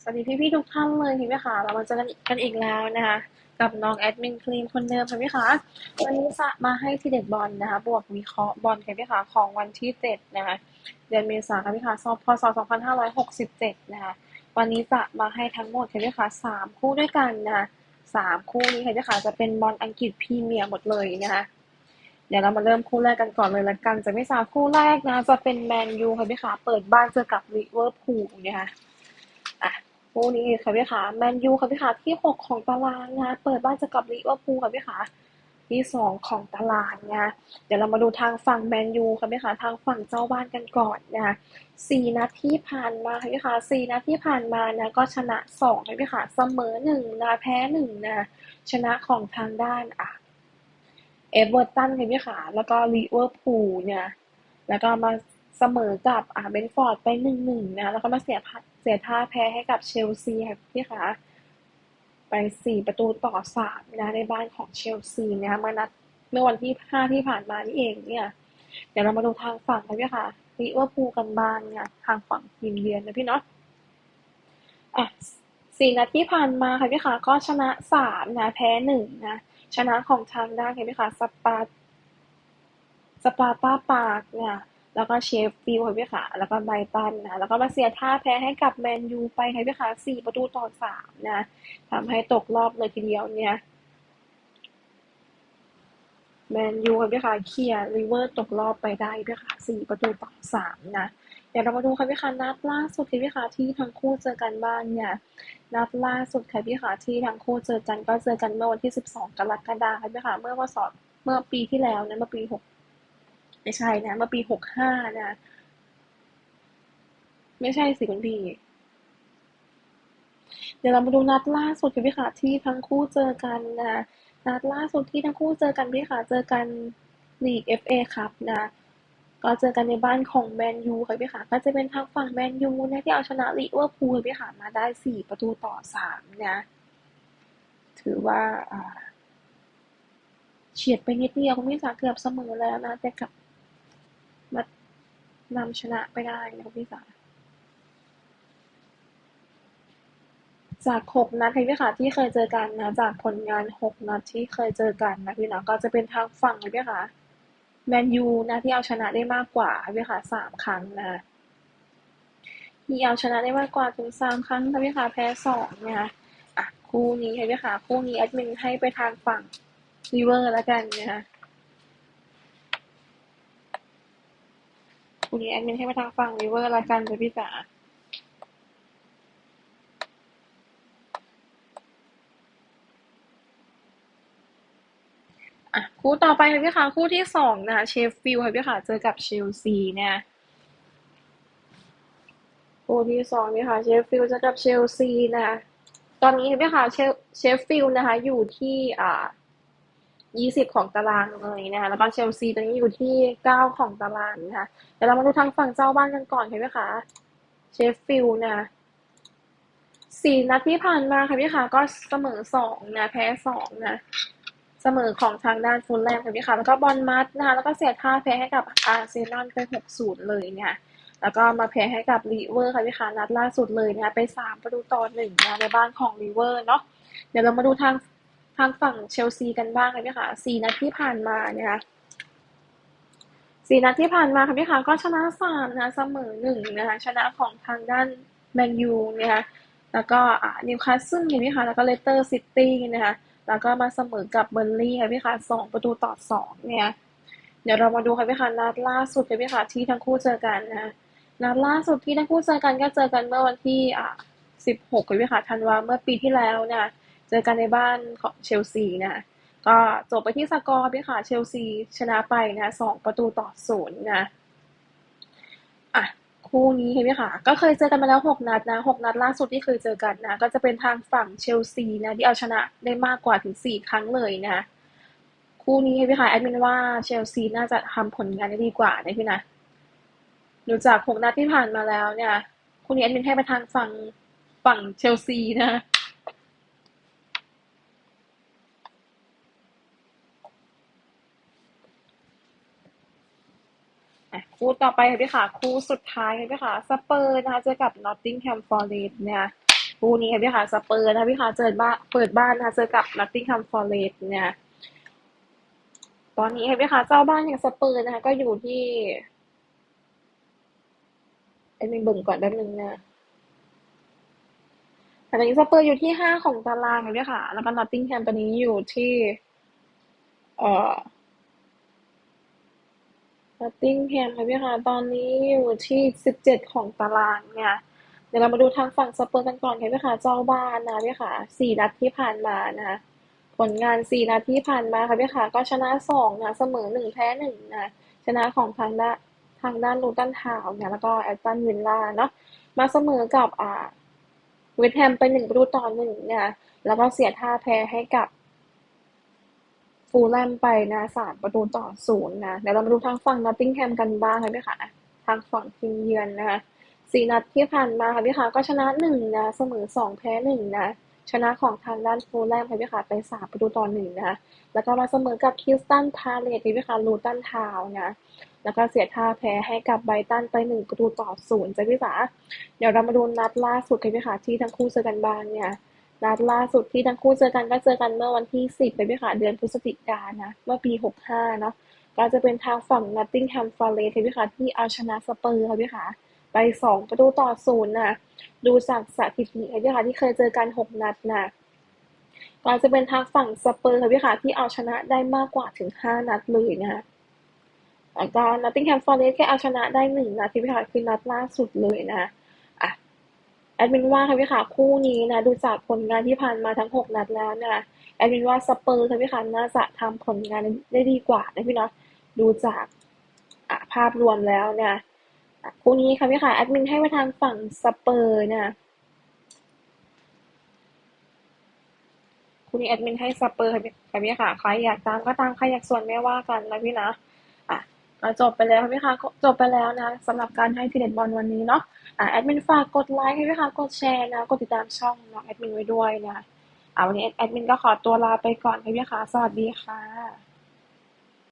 สวัสดีพี่ๆทุกท่านเลยพี่ๆค่ะเรามาเจอกันอีกกันอีกแล้วนะคะ กับน้องแอดมินคลีนคนเดิมค่ะพี่คะวันนี้จะมาให้ที่เด็กบอลนะคะ บวกวิเคราะห์บอลค่ะพี่คะของวันที่เจ็ดนะคะเดือนเมษายนค่ะพี่คะพศสองพันห้าร้อยหกสิบเจ็ดนะคะวันนี้จะมาให้ทั้งหมดค่ะพี่คะสามคู่ด้วยกันนะคะสามคู่นี้ค่ะพี่คะจะเป็นบอลอังกฤษพรีเมียร์หมดเลยนะคะเดี๋ยวเรามาเริ่มคู่แรกกันก่อนเลยละกัน จะไม่สาคู่แรกนะ จะเป็นแมนยูค่ะพี่ขาเปิดบ้านเจอกับลิเวอร์พูลนะคะ อะคู่นี้ค่ะพี่ขาแมนยูค่ะพี่ขาที่หกของตารางนะเปิดบ้านจอกับลิเวอร์พูลค่ะพี่ขาที่สองของตารางนะเดี๋ยวเรามาดูทางฝั่งแมนยูค่ะพี่ขาทางฝั่งเจ้าบ้านกันก่อนนะสี่นัดที่ผ่านมาค่ะพี่ขาสี่นัดที่ผ่านมานะก็ชนะสองค่ะพี่ขาเสมอหนึ่งนะแพ้หนึ่งนะชนะของทางด้านอะเอเวอร์ตันค่ะพี่ขาแล้วก็ลิเวอร์พูลเนี่ยแล้วก็มาเสมอกับอ่าเบนฟอร์ดไปหนึ่งหนึ่งนะแล้วก็มาเสีย เสียท่าแพ้ให้กับเชลซีค่ะพี่ขาไปสี่ประตูต่อสามนะในบ้านของเชลซีนะคะมานัดเมื่อวันที่ห้าที่ผ่านมานี่เองเนี่ย เดี๋ยวเรามาดูทางฝั่งค่ะพี่ค่ะลิเวอร์พูลกันบ้างเนี่ยทางฝั่งทีมเยือนนะพี่เนาะอะสี่นัดที่ผ่านมาค่ะพี่ขาก็ชนะสามนะแพ้หนึ่งนะชนะของทางด้านค่ะพี่ขาสปาสปาต้าปากเนี่ย แล้วก็เชฟฟิลด์ค่ะพี่ขาแล้วก็ไบตันนะแล้วก็มาเสียท่าแพ้ให้กับแมนยูไปค่ะพี่ขาสี่ประตูต่อสามนะทำให้ตกรอบเลยทีเดียวเนี่ยแมนยูค่ะพี่ขาเคลียร์ริเวอร์ตกรอบไปได้พี่ขาสี่ประตูต่อสามนะเดี๋ยวเรามาดูค่ะพี่ขานัดล่าสุดค่ะพี่ขาที่ทั้งคู่เจอกันบ้านเนี่ยนัดล่าสุดค่ะพี่ขาที่ทั้งคู่เจอกันก็เจอกันเมื่อวันที่สิบสองกรกฎาคมค่ะพี่ขาเมื่อวันสอบเมื่อปีที่แล้วนะเมื่อปีหก ไม่ใช่นะเมื่อปีหกห้านะไม่ใช่สิคุณพี่เดี๋ยวเรามาดูนัดล่าสุดค่ะพี่ขาที่ทั้งคู่เจอกันนะนัดล่าสุดที่ทั้งคู่เจอกันพี่ขาเจอกันลีก FA ครับนะก็เจอกันในบ้านของแมนยูค่ะพี่ขาก็จะเป็นทางฝั่งแมนยูนะที่เอาชนะลิเวอร์พูลพี่ขามาได้สี่ประตูต่อสามนะถือว่าเฉียดไปนิดเดียวคุณพี่สาเกือบเสมอแล้วนะแต่กลับ นำชนะไปได้นะคุณพี่สาจากหกนัดพี่ค่ะที่เคยเจอกันนะจากผลงานหกนัดที่เคยเจอกันนะพี่นะก็จะเป็นทางฝั่งพี่ค่ะแมนยูนะที่เอาชนะได้มากกว่าพี่ค่ะสามครั้งนะที่เอาชนะได้มากกว่าถึงสามครั้งนะพี่ค่ะแพ้สองนะคะอะคู่นี้ค่ะพี่ค่ะคู่นี้แอดมินให้ไปทางฝั่งริเวอร์แล้วกันนะคะ คู่นี้แอดมินให้ไปทางฝั่งริเวอร์ล้วกันเลยพี่จ๋าอะคู่ต่อไปค่ะพี่ค่ะคู่ที่สองนะคะเชฟฟิลด์ค่ะพี่ค่ะเจอกับเชลซีเนี่ยคู่ที่สองนี่ค่ะเชฟฟิลด์เจอกับเชลซีนะคะตอนนี้พี่ค่ะเชฟเชฟฟิลด์นะคะอยู่ที่อ่า ยี่สิบของตารางเลยนะคะแล้วก็เชลซีตอนนี้อยู่ที่เก้าของตารางนะคะเดี๋ยวเรามาดูทางฝั่งเจ้าบ้านกันก่อนค่ะพี่ค่ะเชฟฟิลด์นะสี่นัดที่ผ่านมาค่ะพี่ค่ะก็เสมอสองนะแพ้สองนะเสมอของทางด้านฟูลแลมค่ะพี่ค่ะแล้วก็บอลมัดนะคะแล้วก็เสียท่าแพ้ให้กับอาร์เซนอลไปหกศูนย์เลยเนี่ยแล้วก็มาแพ้ให้กับลีเวอร์ค่ะพี่ค่ะนัดล่าสุดเลยนะคะไปสามประตูต่อหนึ่งนะในบ้านของลีเวอร์เนาะเดี๋ยวเรามาดูทาง ทางฝั่งเชลซีกันบ้างค่ะพี่ค่ะสี่นัดที่ผ่านมาเนี่ยสี่นัดที่ผ่านมาค่ะพี่ค่ะก็ชนะสามนะเสมอหนึ่งนะคะชนะของทางด้านแมนยูนะคะแล้วก็นิวคาสเซิลค่ะพี่ค่ะแล้วก็เลสเตอร์ซิตี้นะคะแล้วก็มาเสมอกับเบอร์ลี่ค่ะพี่ค่ะสองประตูต่อสองเนี่ยเดี๋ยวเรามาดูค่ะพี่ค่ะนัดล่าสุดค่ะพี่ค่ะที่ทั้งคู่เจอกันนะนัดล่าสุดที่ทั้งคู่เจอกันก็เจอกันเมื่อวันที่อ่าสิบหกค่ะพี่ค่ะธันวาเมื่อปีที่แล้วนะ เจอกันในบ้านของเชลซีนะก็จบไปที่สกอร์พี่ค่ะ เชลซีชนะไปนะสองประตูต่อศูนย์นะอะคู่นี้เห็นไหมคะก็เคยเจอกันมาแล้วหกนัดนะหกนัดล่าสุดที่เคยเจอกันนะ ก็จะเป็นทางฝั่งเชลซีนะที่เอาชนะได้มากกว่าถึงสี่ครั้งเลยนะ คู่นี้เห็นไหมคะแอดมินว่าเชลซีน่าจะทำผลงานได้ดีกว่านะพี่นะดูจากหกนัดที่ผ่านมาแล้วเนี่ย คู่นี้แอดมินให้ไปทางฝั่งฝั่งเชลซีนะ คู่ต่อไปค่ะพี่ค่ะ คู่สุดท้ายค่ะพี่ค่ะสเปอร์นะคะเจอกับนอตติงแฮมฟอร์เรสเนี่ยคู่นี้ค่ะพี่ค่ะสเปอร์นะคะพี่ค่ะเจอบ้านเปิดบ้านนะคะเจอกับนัตติง h ัมฟอร์เรสเนี่ยตอนนี้ค่ะพี่ค่ะเจ้าบ้านอย่างสเปอร์นะคะ ก็อยู่ที่ไอ้มีเบิ่งก่อนแป๊บนึงนะตอนนี้สเปอร์อยู่ที่ห้าของตารางค่ะพี่ค่ะแล้วก็นอตติงแฮมตอนนี้อยู่ที่ เอ่อ นอตติงแฮมค่ะพี่คะตอนนี้อยู่ที่สิบเจ็ดของตารางเนี่ยเดี๋ยวเรามาดูทางฝั่งสเปอร์กันก่อนค่ะพี่คะเจ้าบ้านนะพี่คะสี่นัดที่ผ่านมานะคะผลงานสี่นัดที่ผ่านมาค่ะพี่ค่ะก็ชนะสองนะเสมอหนึ่งแพ้หนึ่งนะชนะของทางด้านทางด้านลูตันทาวน์เนี่ยแล้วก็แอตตันวิลล่าเนาะมาเสมอกับอ่าเวสต์แฮมไปหนึ่งประตูต่อหนึ่งนะแล้วก็เสียท่าแพ้ให้กับ ฟูลแลมไปนะสามประตูต่อศูนย์นะเดี๋ยวเรามาดูทางฝั่งนอตติงแฮมกันบ้างค่ะพี่ค่ะทางฝั่งทีมเยือนนะคะสี่นัดที่ผ่านมาค่ะพี่ค่ะก็ชนะหนึ่งนะเสมอสองแพ้หนึ่งนะชนะของทางด้านฟูลแลมค่ะพี่ค่ะไปสามประตูต่อหนึ่งนะคะแล้วก็มาเสมอกับคิสตันพาเลตพี่ค่ะลูตันทาวนะแล้วก็เสียท่าแพ้ให้กับไบตันไปหนึ่งประตูต่อศูนย์จ้ะพี่สาเดี๋ยวเรามาดูนัดล่าสุดกันพี่ค่ะที่ทั้งคู่เจอกันบ้างเนี่ย นัดล่าสุดที่ทั้งคู่เจอกันก็เจอกันเมื่อวันที่ 10เลยพี่ค่ะเดือนพฤศจิกายนนะ เมื่อปี 65 เนาะก็จะเป็นทางฝั่ง Nottingham Forest พี่ค่ะที่เอาชนะสเปอร์ค่ะพี่ค่ะไป2ประตูต่อศูนย์นะดูจากสถิติพี่ค่ะที่เคยเจอกัน6นัดนะก็จะเป็นทางฝั่งสเปอร์ค่ะพี่ค่ะที่เอาชนะได้มากกว่าถึง5นัดเลยนะแล้วก็ Nottingham Forest แค่เอาชนะได้หนึ่งนัดที่พี่ค่ะคือนัดล่าสุดเลยนะ แอดมินว่าค่ะพี่ค่ะคู่นี้นะดูจากผลงานที่ผ่านมาทั้งหกนัดแล้วนะแอดมินว่าสเปอร์ค่ะพี่ค่ะน่าจะทำผลงานได้ดีกว่านะพี่เนาะดูจากภาพรวมแล้วเนี่ยอะคู่นี้ค่ะพี่ค่ะแอดมินให้ไปทางฝั่งสเปอร์นะคู่นี้แอดมินให้สเปอร์ค่ะพี่ค่ะพี่ค่ะใครอยากตามก็ตามใครอยากส่วนไม่ว่ากันนะพี่นะอะจบไปแล้วค่ะพี่ค่ะจบไปแล้วนะสำหรับการให้ทีเด็ดบอลวันนี้เนาะ แอดมินฝากกดไลค์ให้ด้วยค่ะ กดแชร์นะ กดติดตามช่องน้องแอดมินไว้ด้วยนะอ่าวันนี้แอดมินก็ขอตัวลาไปก่อนค่ะพี่ค่ะสวัสดีค่ะ